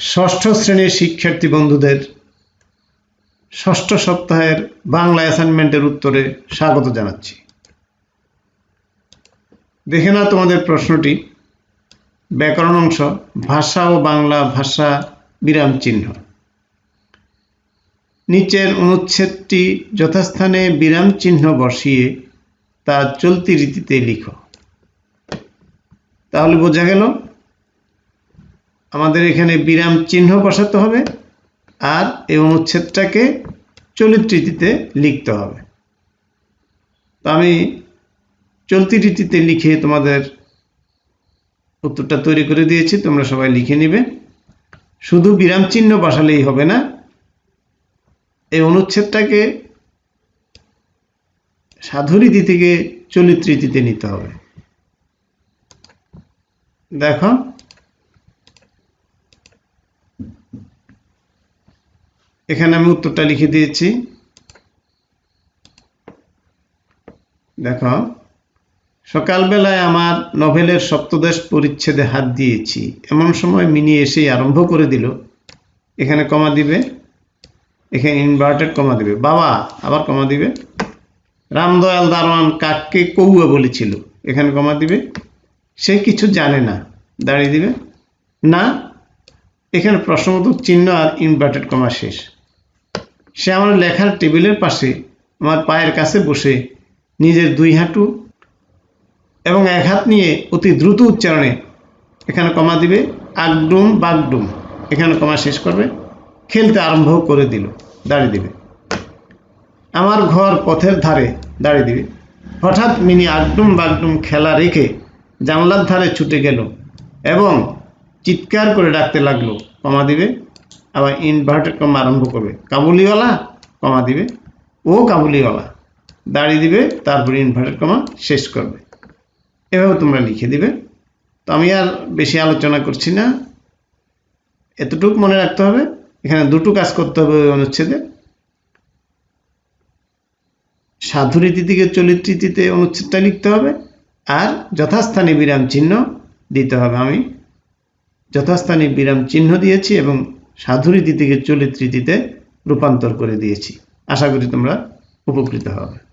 ষষ্ঠ শ্রেণির শিক্ষার্থী বন্ধুদের ষষ্ঠ সপ্তাহের বাংলা অ্যাসাইনমেন্টের উত্তরে স্বাগত জানাচ্ছি। দেখে না তোমাদের প্রশ্নটি। ব্যাকরণ অংশ, ভাষা ও বাংলা ভাষা বিরাম চিহ্ন। নিচের অনুচ্ছেদটি যথাস্থানে বিরাম চিহ্ন বসিয়ে তা চলতি রীতিতে লিখো। তাহলে বোঝা গেল আমাদের এখানে বিরাম চিহ্ন বসাতে হবে আর এই অনুচ্ছেদটাকে চলিত রীতিতে লিখতে হবে। তো আমি চলতি রীতিতে লিখে তোমাদের উত্তরটা তৈরি করে দিয়েছি, তোমরা সবাই লিখে নিবে। শুধু বিরাম চিহ্ন বসালেই হবে না, এই অনুচ্ছেদটাকে সাধু রীতি থেকে চলিত রীতিতে নিতে হবে। দেখো এখানে আমি উত্তরটা লিখে দিয়েছি। দেখো, সকালবেলায় আমার নভেলের সপ্তদশ পরিচ্ছেদে হাত দিয়েছি। এমন সময় মিনি এসেই আরম্ভ করে দিল। এখানে কমা দিবে। এখানে ইনভার্টেড কমা দিবে। বাবা, আবার কমা দিবে। রামদয়াল দারোয়ান কাককে কৌয়া বলেছিল। এখানে কমা দিবে। সে কিছু জানে না। দাঁড়িয়ে দিবে। না, এখানে প্রশ্নবোধক চিহ্ন আর ইনভার্টেড কমা শেষ। সে আমার লেখার টেবিলের পাশে, আমার পায়ের কাছে বসে, নিজের দুই হাঁটু এবং এক হাত নিয়ে অতি দ্রুত উচ্চারণে, এখানে কমা দিবে, আগডুম বাগডুম, এখানে কমা শেষ করবে, খেলতে আরম্ভ করে দিল দাঁড়িয়ে দিবে। আমার ঘর পথের ধারে দাঁড়িয়ে দিবে। হঠাৎ মিনি আগডুম বাগডুম খেলা রেখে জানলার ধারে ছুটে গেল এবং চিৎকার করে ডাকতে লাগল, কমা দিবে আবার ইনভার্টেড কমা আরম্ভ করবে। কাবুলিওয়ালা কমা দিবে। ও কাবুলিওয়ালা দাঁড়িয়ে দিবে, তারপরে ইনভার্টেড কমা শেষ করবে। এভাবে তোমরা লিখে দিবে। তো আমি আর বেশি আলোচনা করছি না। এতটুকু মনে রাখতে হবে। এখানে দুটো কাজ করতে হবে ওই অনুচ্ছেদে। সাধু রীতি থেকে চলিত রীতিতে অনুচ্ছেদটা লিখতে হবে। আর যথাস্থানে বিরাম চিহ্ন দিতে হবে। আমি যথাস্থানে বিরাম চিহ্ন দিয়েছি এবং সাধু রীতি থেকে চলিত রীতিতে রূপান্তর করে দিয়েছি। আশা করি তোমরা উপকৃত হবে।